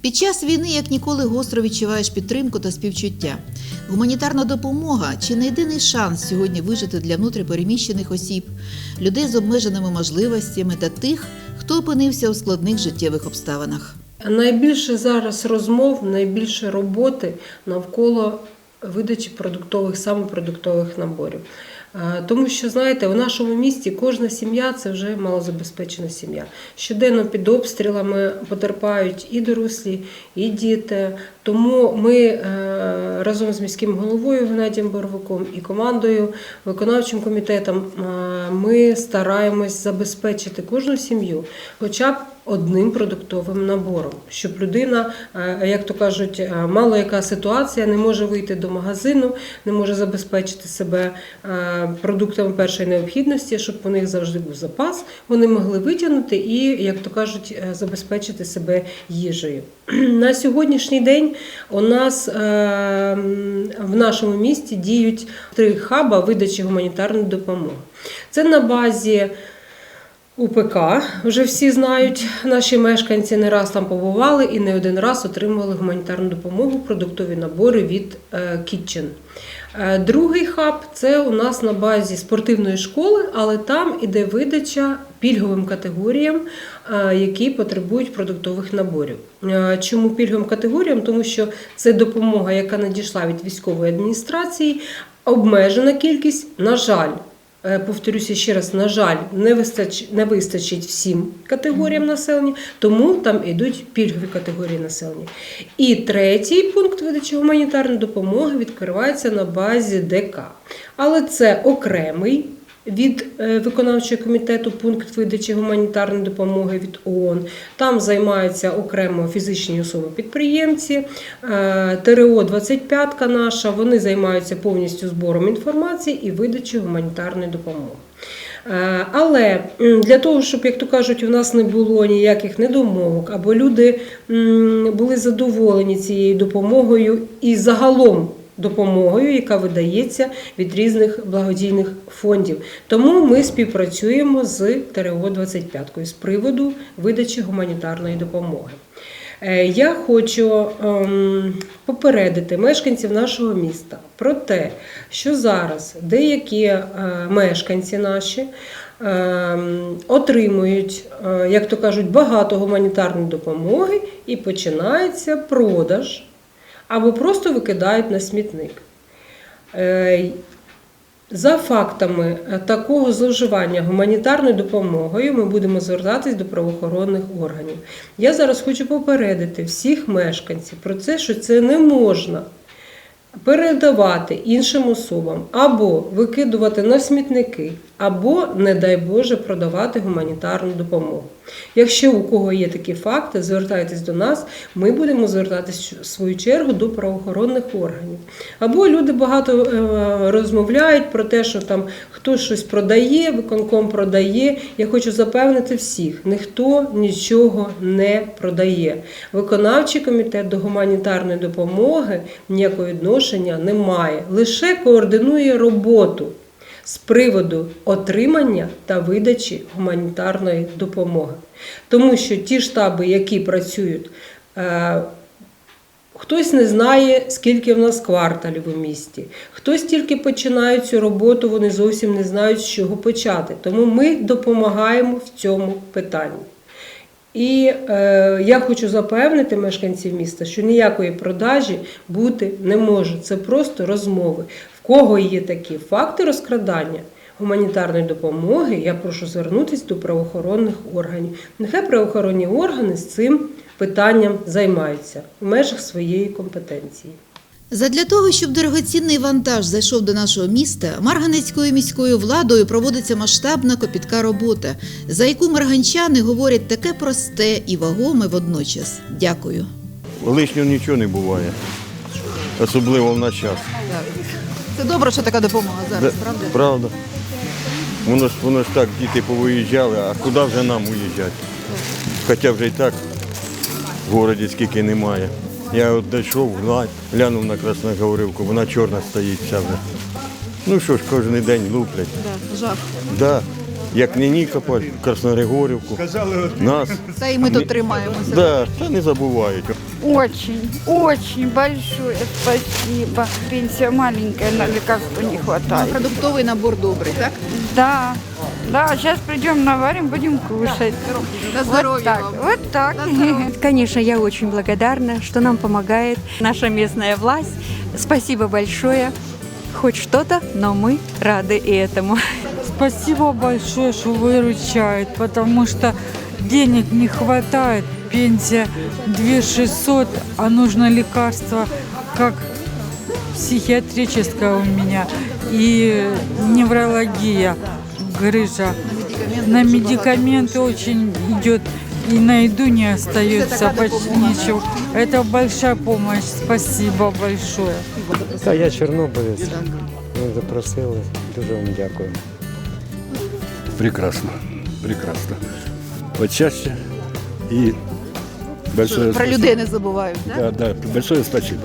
Під час війни як ніколи гостро відчуваєш підтримку та співчуття. Гуманітарна допомога чи не єдиний шанс сьогодні вижити для внутріпереміщених осіб, людей з обмеженими можливостями та тих, хто опинився у складних життєвих обставинах. Найбільше зараз розмов, найбільше роботи навколо видачі продуктових, саме продуктових наборів. Е, Тому що, знаєте, у нашому місті кожна сім'я це вже малозабезпечена сім'я. Щоденно під обстрілами потерпають і дорослі, і діти. Тому ми е, разом з міським головою Геннадієм Боровиком і командою, виконавчим комітетом, е, ми стараємось забезпечити кожну сім'ю хоча б одним продуктовим набором, щоб людина, е, як то кажуть, е, мало яка ситуація, не може вийти до магазину, не може забезпечити себе е, продуктами першої необхідності, щоб у них завжди був запас, вони могли витягнути і, як то кажуть, забезпечити себе їжею. На сьогоднішній день у нас в нашому місті діють три хаба видачі гуманітарної допомоги. Це на базі УПК. Вже всі знають, наші мешканці не раз там побували і не один раз отримували гуманітарну допомогу, продуктові набори від Kitchen. Е, Другий хаб це у нас на базі спортивної школи, але там іде видача пільговим категоріям, е, які потребують продуктових наборів. Е, Чому пільговим категоріям? Тому що це допомога, яка надійшла від військової адміністрації, обмежена кількість, на жаль. Е, Повторюся ще раз, на жаль, не вистачить, не вистачить всім категоріям населення, тому там йдуть пільгові категорії населення. І третій пункт видачі гуманітарної допомоги відкривається на базі ДК. Але це окремий від е, виконавчого комітету пункт видачі гуманітарної допомоги від ООН. Там займаються окремо фізичні особи-підприємці. Е, ТРО 25 наша. Вони займаються повністю збором інформації і видачею гуманітарної допомоги. Е, Але для того, щоб, як то кажуть, у нас не було ніяких недомовок, або люди були задоволені цією допомогою і загалом допомогою, яка видається від різних благодійних фондів. Тому ми співпрацюємо з ТРО 25 з приводу видачі гуманітарної допомоги. Е, Я хочу ем, попередити мешканців нашого міста про те, що зараз деякі е, мешканці наші ем, отримують, е, як то кажуть, багато гуманітарної допомоги і починається продаж або просто викидають на смітник. Е, За фактами такого зловживання гуманітарною допомогою ми будемо звертатись до правоохоронних органів. Я зараз хочу попередити всіх мешканців про це, що це не можна передавати іншим особам або викидувати на смітники, або, не дай Боже, продавати гуманітарну допомогу. Якщо у кого є такі факти, звертайтесь до нас, ми будемо звертатись в свою чергу до правоохоронних органів. Або люди багато е, розмовляють про те, що там хтось щось продає, виконком продає. Я хочу запевнити всіх, ніхто нічого не продає. Виконавчий комітет до гуманітарної допомоги ніякого відношення не має, лише координує роботу з приводу отримання та видачі гуманітарної допомоги. Тому що ті штаби, які працюють, е, Хтось не знає, скільки в нас кварталів у місті. Хтось тільки починає цю роботу, вони зовсім не знають, з чого почати. Тому ми допомагаємо в цьому питанні. І е, я хочу запевнити мешканців міста, що ніякої продажі бути не може. Це просто розмови. Кого є такі факти розкрадання гуманітарної допомоги, я прошу звернутися до правоохоронних органів. Нехай правоохоронні органи з цим питанням займаються в межах своєї компетенції. Задля того, щоб дорогоцінний вантаж зайшов до нашого міста, Марганецькою міською владою проводиться масштабна копітка робота, за яку марганчани говорять таке просте і вагоме водночас. Дякую. Лишнього нічого не буває, особливо в наш час. Це добре, що така допомога Да, правда? Воно ж, воно ж так, діти повиїжджали, а куди вже нам уїжджати? Хоча вже і так в городі скільки немає. Я от дійшов, гла- глянув на Красногорівку, вона чорна стоїть вся вже. Ну що ж, кожен день луплять. Жах. Да Як не Нікополь, Красногорівку, нас. Та і ми тут тримаємося. Да, та не забувають. Очень, очень большое спасибо. Пенсия маленькая, на лекарства не хватает. Продуктовий набор добрий, так? Да, да, сейчас придем наварим, будем кушать. На Вот здоров'я так, вам. вот так. Конечно, я очень благодарна, что нам помогает наша местная власть. Спасибо большое. Хоть что-то, но мы рады и этому. Спасибо большое, что выручает, потому что денег не хватает. Пенсия 2 600, а нужно лекарство, как психиатрическое у меня и неврология, грыжа. На медикаменты очень идет, и на еду не остается почти ничего. Это большая помощь. Спасибо большое. Та я чорнобилець. Ми запросили. Дуже вам дякую. Прекрасно, прекрасно. Почаще и большое Про людей не забувають, да? Да, да, большое спасибо.